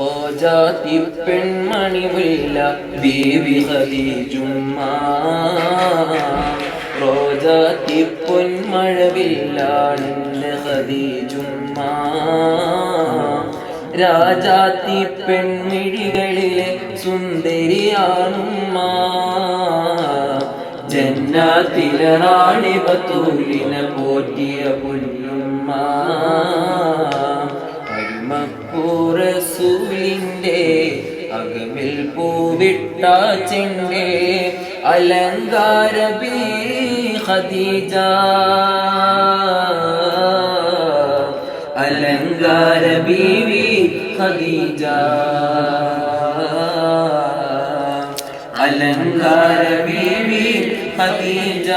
ഹോജാത്തി പെൺമണി മുല്ല ബീവി ഖദീജുമ്മ റോജാത്തി പൊന്മഴവില്ലാണെന്ന് ഖദീജുമ്മ രാജാത്തി പെൺമിഴികളിലെ സുന്ദരിയാണുമ്മ. ജന്നാത്തിലെ റാണി ബത്തൂലിനെ പോറ്റിയ പുല്ലുമ്മ അകമിൽ പൂവിട്ട ചെണ്ടേ അലങ്കാരബി ഖദീജ. അലങ്കാര ബീവി ഖദീജ. അലങ്കാര ബീവി ഖദീജ.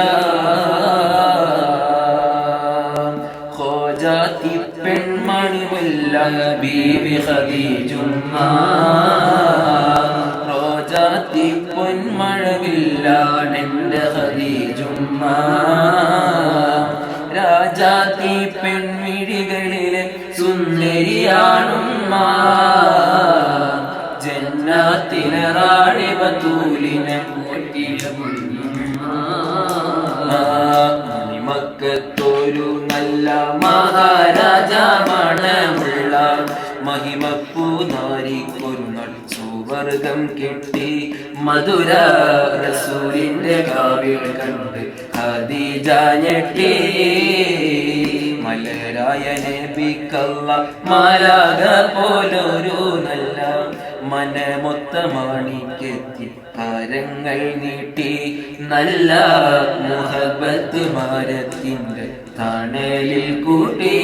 പെൺമണി മുല്ല ബീവി ഖദീജുമ്മ. റോജാത്തി പൊന്മഴവില്ലാണെന്റെ ഖദീജുമ്മ. രാജാത്തി പെൺമിഴികളിലെ സുന്ദരിയാണുമ്മ. ജന്നാത്തിലെ റാണി ബത്തൂലിനെ പോറ്റിയ നല്ല മഹാരാജാമണമുള്ള മഹിമപ്പൂനാരിക്കൊരു നൽ സുവർഗം കിട്ടി. മധുര റസൂലിന്റെ കാവ്യം കണ്ട് ഹദീജ ഞെട്ടി. മലരായ നബിക്കല്ല മാലാക പോലൊരു നല്ല മനമൊത്ത മാണിക്കെത്തി കരങ്ങൾ നീട്ടി നല്ല മുഹബത്ത് മാരത്തിന്റെ തണലിൽ കൂട്ടി.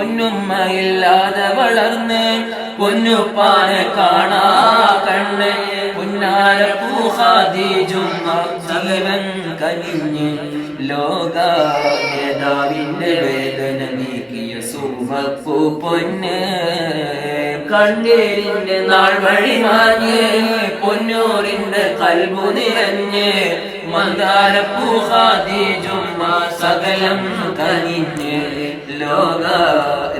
പൊന്നുമ്മയില്ലാതെ വളർന്ന് പൊന്നുപ്പാനെ കാണാ കണ്ണ്. പുന്നാര പൂഹാദി ജീവൻ കനിഞ്ഞ് ലോക നേതാവിന്റെ വേദന നീക്കിയ സുമപ്പൂ പൊന്ന്. കണ്ണീരിന്റെ നാൾ വഴി മാഞ്ഞ് പൊന്നൂറിന്റെ കൽബു നിറഞ്ഞ് മന്ദാര ജുമ്മ സകലം കനിഞ്ഞ്. ലോക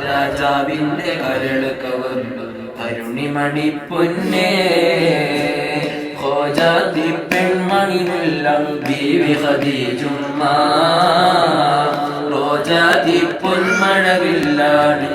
രാജാവിന്റെ കരൾ കവർന്നു കരുണിമണി പൊന്നേ ഹോജാതി ഖോജാതി പെൺമണിമുല്ല ബീവി ചുമ്മാ റോജാതി പൊന്മഴവില്ലാണ്